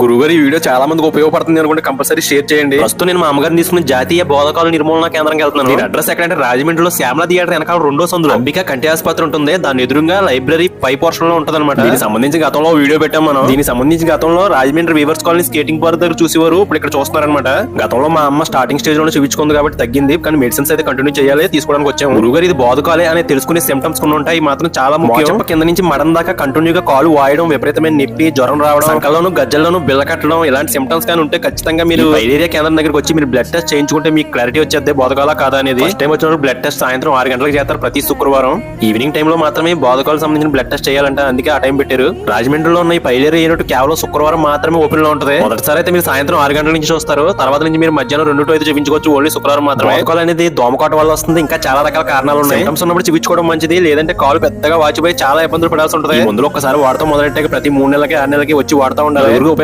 గురుగారు ఈ వీడియో చాలా మందికి ఉపయోగపడుతుంది అనుకుంటే కంపల్సరీ షేర్ చేయండి. ప్రస్తుతం నేను మా అమ్మగారిని తీసుకుని జాతీయ బోధకాల నిర్మూలన కేంద్రంకి వెళ్తున్నాను. దీని అడ్రస్ ఎక్కడంటే రాజమండ్రిలో శ్యామల థియేటర్ వెనకాల రెండో సందులో. అంబిక కంటి ఆసుపత్రి ఉంటుంది. దాని ఎదురుగా లైబ్రరీ పై పోర్షన్లో ఉంటుంది అనమాట దీనికి సంబంధించి గతంలో వీడియో పెట్టాం మనం. దీనికి సంబంధించి గతంలో Rajahmundry weavers colony skating park దగ్గర చూసేవారు. ఇప్పుడు ఇక్కడ చూస్తున్నారనమాట గతంలో మా అమ్మ స్టార్టింగ్ స్టేజ్లో చూపించుకుంది కాబట్టి తగ్గింది. కానీ మెడిసిన్స్ అయితే కంటిన్యూ చేయాలి. తీసుకోవడానికి వచ్చాము. గురుగారు ఇది బోధకాలే అని తెలుసుకునే సిమ్టమ్స్ కొన్ని ఉంటాయి. మాత్రం చాలా ముఖ్యం. కింద నుంచి మడం దాకా కంటిన్యూగా కాలు వాయడం విపరీతమైన నొప్పి జ్వరం రావడం సంకల్లోను గజ్జల్లోను బిల్ల కట్టడం ఇలాంటి సిమ్టమ్స్ కానీ ఉంటే ఖచ్చితంగా మీరు ఏరియా కేంద్రం దగ్గరికి వచ్చి మీరు బ్లడ్ టెస్ట్ చేయించుకుంటే మీకు క్లారిటీ వచ్చేది బోధకాల కాదా అనేది. ఫస్ట్ టైం వచ్చినప్పుడు బ్లడ్ టెస్ట్ సాయంత్రం ఆరు గంటలకు చేస్తారు ప్రతి శుక్రవారం. ఈవినింగ్ టైం లో మాత్రమే బోధకాలకు సంబంధించిన బ్లడ్ టెస్ట్ చేయాలంటే అందుకే ఆ టైం పెట్టారు. రాజమండ్రిలో ఉన్న ఈ పైలేరు యూనిట్ కేవలం శుక్రవారం మాత్రమే ఓపెన్లో ఉంటుంది. మొదటిసారి అయితే మీరు సాయంత్రం ఆరు గంటల నుంచి చూస్తారు. తర్వాత నుంచి మీరు మధ్యాహ్నం రెండు అయితే చూపించుకోవచ్చు ఓన్లీ శుక్రవారం మాత్రమే. బోధకాలు అనేది దోమకాట వల్ల వస్తుంది ఇంకా చాలా రకాల కారణాలు ఉన్నాయి. సిమ్టమ్స్ ఉన్నప్పుడు చూపించుకోవడం మంచిది లేదంటే కాలు పెద్దగా వాచిపోయి చాలా ఇబ్బందులు పడాల్సి ఉంటుంది. మందులు ఒక్కసారి వాడతాం మొదలెట్టాక ప్రతి మూడు నెలలకి ఆరు నెలలకి వచ్చి వాడుతూ ఉండాలి.